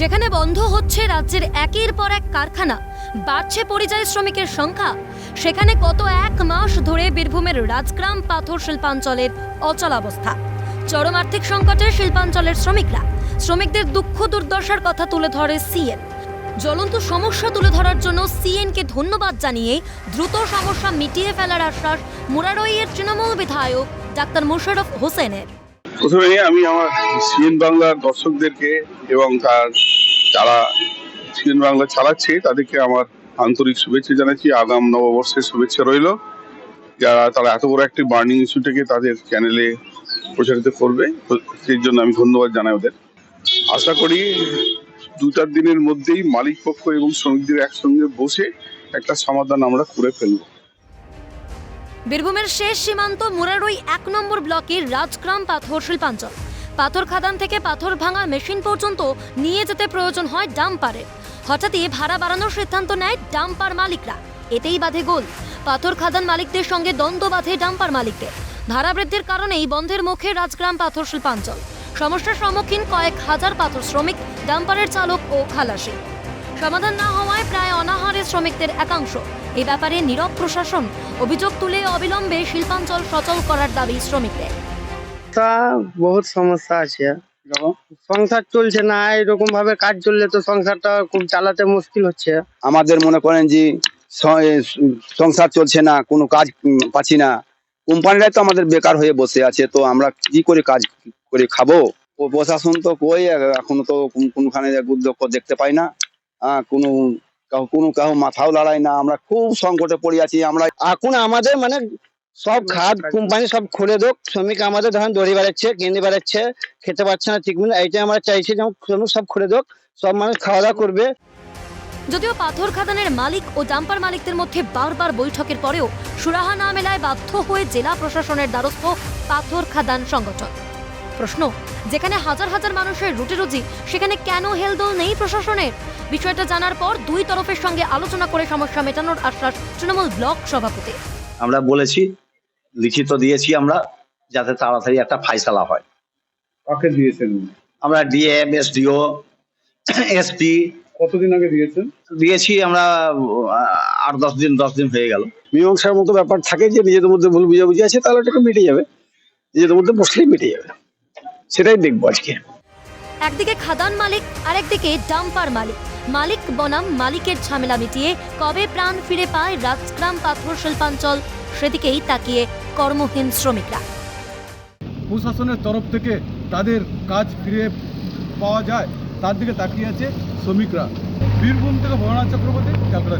যেখানে বন্ধ হচ্ছে রাজ্যের একের পর এক কারখানা, বাড়ছে পরিযায়ী শ্রমিকের সংখ্যা। সেখানে গত এক মাস ধরে বীরভূমের রাজগ্রাম পাথর শিল্পাঞ্চলের অচলাবস্থা চরম আর্থিক সংকটে শিল্পাঞ্চলের শ্রমিকরা, শ্রমিকদের দুঃখ দুর্দশার কথা তুলে ধরে সিএন। জ্বলন্ত সমস্যা তুলে ধরার জন্য সিএনকে ধন্যবাদ জানিয়ে দ্রুত সমস্যা মিটিয়ে ফেলার আশ্বাস মুরারইয়ের তৃণমূল বিধায়ক ডাক্তার মোশাররফ হোসেনের। প্রথমে আমি আমার সিএন বাংলার দর্শকদেরকে এবং তার যারা সিএন বাংলা চালাচ্ছে, তাদেরকে আমার আন্তরিক শুভেচ্ছা জানাচ্ছি। আগাম নববর্ষের শুভেচ্ছা রইল। যারা তারা এত বড় একটি বার্নিং ইস্যুটাকে তাদের চ্যানেলে প্রচারিত করবে সেই জন্য আমি ধন্যবাদ জানাই ওদের। আশা করি দু চার দিনের মধ্যেই মালিক পক্ষ এবং শ্রমিকদের একসঙ্গে বসে একটা সমাধান আমরা করে ফেলব। বীরভূমের শেষ সীমান্ত মুরারই এক নম্বর ব্লকের রাজগ্রাম পাথর শিল্পাঞ্চল। পাথর খাদান থেকে পাথর ভাঙা মেশিন পর্যন্ত নিয়ে যেতে প্রয়োজন হয় ডাম্পারের হঠাৎই ভাড়া বাড়ানোর সিদ্ধান্ত নেয় ডাম্পার মালিকরা। এতেই বাধে গোল। পাথর খাদান মালিকদের সঙ্গে দ্বন্দ্ব বাঁধে ডাম্পার মালিকদের। ভাড়া বৃদ্ধির কারণেই বন্ধের মুখে রাজগ্রাম পাথর শিল্পাঞ্চল। সমস্যার সম্মুখীন কয়েক হাজার পাথর শ্রমিক, ডাম্পারের চালক ও খালাসি। সমাধান না হওয়ায় প্রায় অনাহারে শ্রমিকদের একাংশ। এ ব্যাপারে নীরব প্রশাসন অভিযোগ তুলে অবিলম্বে শিল্পাঞ্চল সচল করার দাবি শ্রমিকদের। তা বহুত সমস্যা আছে। সংসার চলছে না এরকম ভাবে কাজ চললে তো সংসারটা খুব চালাতে মুশকিল হচ্ছে। আমাদের মনে করেন যে সংসার চলছে না কোনো কাজ পাচ্ছি না। কোম্পানিরাই তো আমাদের বেকার হয়ে বসে আছে তো আমরা কি করে কাজ করে খাব? প্রশাসন তো কই এখনও তো কোন- কোনখানে উদ্যোগ দেখতে পাই না। কোনো কাউ কোনো কাউ মাথাও লড়াই না। আমরা খুব সংকটে পড়ে আছি। আমরা এখন আমাদের মানে সব খাদ কোম্পানি সব খুলে দোক। শ্রমিক আমাদের ধরেন দড়ি বেড়াচ্ছে গেন্দি বেড়াচ্ছে খেতে পারছে না ঠিক মতো এইটাই আমরা চাইছি যেমন শ্রমিক সব খুলে দোক সব মানুষ খাওয়া দাওয়া করবে। যদিও পাথর খাদানের মালিক ও ডাম্পার মালিকদের মধ্যে বারবার বৈঠকের পরেও সুরাহা না মেলায় বাধ্য হয়ে জেলা প্রশাসনের দ্বারস্থ পাথর খাদান সংগঠন। প্রশ্ন। যেখানে হাজার হাজার মানুষের রুটি রুজি সেখানে কেন হেলদোল নেই প্রশাসনের? বিষয়টা জানার পর দুই তরফের সঙ্গে আলোচনা করে সমস্যা মেটানোর আশ্বাস তৃণমূল ব্লক সভাপতি আমরা বলেছি লিখিত দিয়েছি আমরা যাতে তাড়াতাড়ি একটা ফাইসালা হয়। কাকে দিয়েছেন? আমরা ডিএম এসডিও এসপি। কতদিন আগে দিয়েছেন? দিয়েছি আমরা আট দশ দিন দশ দিন হয়ে গেল। মীমাংসার মতো ব্যাপার থাকে যে নিজেদের মধ্যে ভুল বুঝাবুঝি আছে তাহলে ওটাকে মিটে যাবে। নিজেদের মধ্যে বসলেই মিটে যাবে। সেটাই দেখব আজকে। একদিকে খাদান মালিক আরেকদিকে ডাম্পার মালিক। মালিক বনাম মালিকের ঝামেলা মিটিয়ে কবে প্রাণ ফিরে পায় রাজগ্রাম পাথর শিল্পাঞ্চল? সেদিকেই তাকিয়ে কর্মহীন শ্রমিকরা। প্রশাসনের তরফ থেকে তাদের কাজ ফিরে পাওয়া যায় তার দিকে তাকিয়ে আছে শ্রমিকরা। বীরভূম থেকে ভবনা চক্রবর্তী ক্যালকাটা